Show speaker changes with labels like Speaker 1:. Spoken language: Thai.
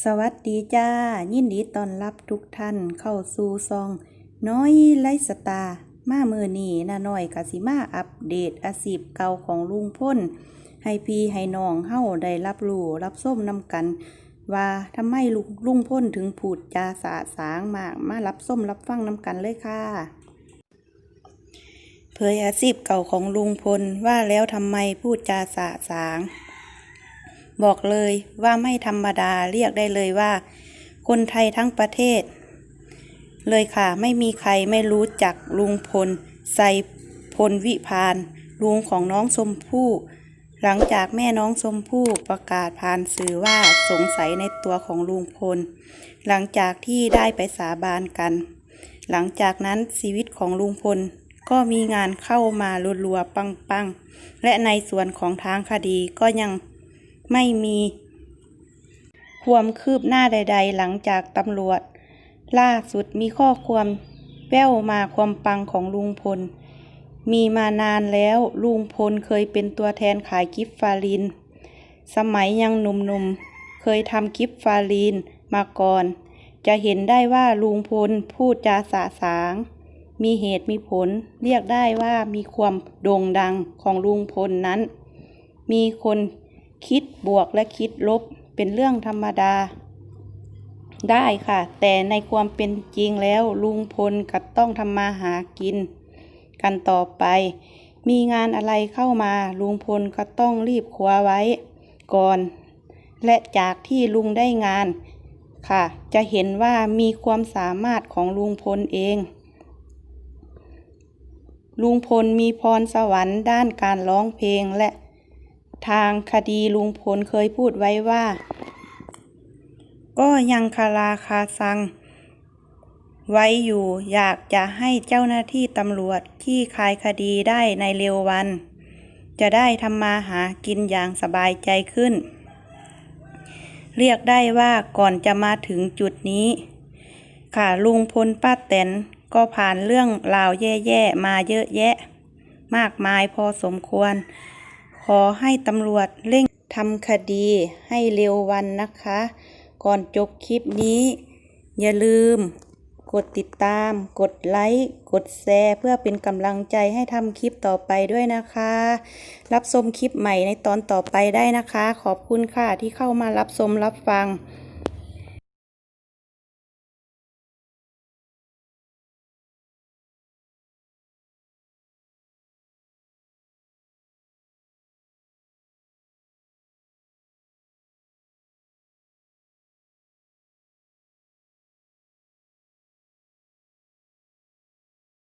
Speaker 1: สวัสดีจ้า ยินดีต้อนรับทุกท่านเข้าสู่ซอง น้อยไลฟ์สตาร์มามือนี้นาน้อยกสิมาอัปเดตอาชีพเก่าของลุงพ้นให้พี่ให้น้องเฮาได้รับรู้รับส้มนำกัน ว่าทำไมลุงลุงพ้นถึงพูดจาสาสางมากมารับส้มรับฟังนำกันเลยค่ะเผยอาชีพเก่าของลุงพลว่าแล้วทำไมพูดจาสาสาง บอกเลยว่าไม่ธรรมดาเรียกได้เลยว่า คนไทยทั้งประเทศ เลยค่ะไม่มีใครไม่รู้จักลุงพลไซพลวิพานลุงของน้องชมพู่ หลังจากแม่น้องชมพู่ประกาศผ่านสื่อว่าสงสัยในตัวของลุงพล หลังจากที่ได้ไปสาบานกัน หลังจากนั้นชีวิตของลุงพลก็มีงานเข้ามารัวๆปังๆ และในส่วนของทางคดีก็ยัง ไม่มีความคืบหน้าใด ๆ หลังจากตำรวจ ล่าสุดมีข้อความแว่วมาความปังของลุงพล มีมานานแล้วลุงพลเคยเป็นตัวแทนขายกิฟฟาลิน สมัยยังหนุ่มๆ เคยทำกิฟฟาลีนมาก่อน จะเห็นได้ว่าลุงพลพูดจาสะสาง มีเหตุมีผล เรียกได้ว่ามีความโด่งดังของลุงพลนั้น มีคน คิดบวกและคิดลบเป็นเรื่องธรรมดา ได้ค่ะ แต่ในความเป็นจริงแล้วลุงพลก็ต้องทำมาหากิน กันต่อไป มีงานอะไรเข้ามาลุงพลก็ต้องรีบคว้าไว้ ก่อน และจากที่ลุงได้งาน ค่ะ จะเห็นว่ามีความสามารถของลุงพลเองลุงพลมีพรสวรรค์ด้านการร้องเพลงและ ทางคดีลุงพลเคยพูดไว้ว่า ก็ยังคาราคาซัง ไว้อยู่อยากจะให้เจ้าหน้าที่ตำรวจที่คลายคดีได้ในเร็ววัน จะได้ทำมาหากินอย่างสบายใจขึ้น เรียกได้ว่าก่อนจะมาถึงจุดนี้ ค่ะลุงพลป้าแตนก็ผ่านเรื่องราวแย่ ๆ มาเยอะแยะ มากมายพอสมควร ขอให้ตำรวจเร่งทำคดีให้เร็ววันนะคะ ก่อนจบคลิปนี้ อย่าลืม กดติดตาม กดไลค์ กดแชร์ เพื่อเป็นกำลังใจให้ทำคลิปต่อไปด้วยนะคะ รับชมคลิปใหม่ในตอนต่อไปได้นะคะ ขอบคุณค่ะที่เข้ามารับชมรับฟัง